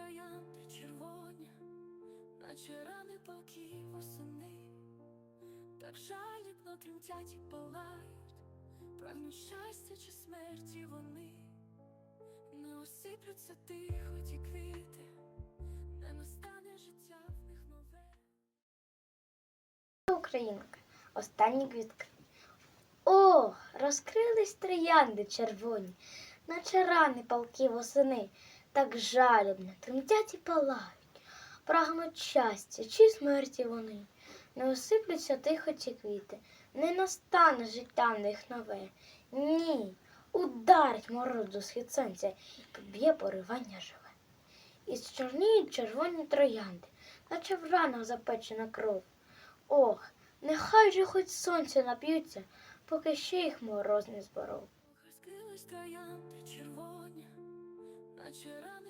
троянди червоні, наче рани палки восени, так жалібно тремтять і палають, прагнуть щастя чи смерті вони, не осиплються тихо ті квіти, не настане життя в них нове. Українка, останні квітки. О, розкрились троянди червоні, наче рани палки восени, так жалібно, тремтять і палають. Прагнуть щастя чи смерті вони, не осиплються тихо ці квіти, не настане життя в них нове. Ні, ударить морозу схід сонця і поб'є поривання живе. І зчорніють червоні троянди, наче в ранах запечена кров. Ох, нехай же хоч сонця нап'ються, поки ще їх мороз не зборов. Розкрились троянди червоні, наче рани палки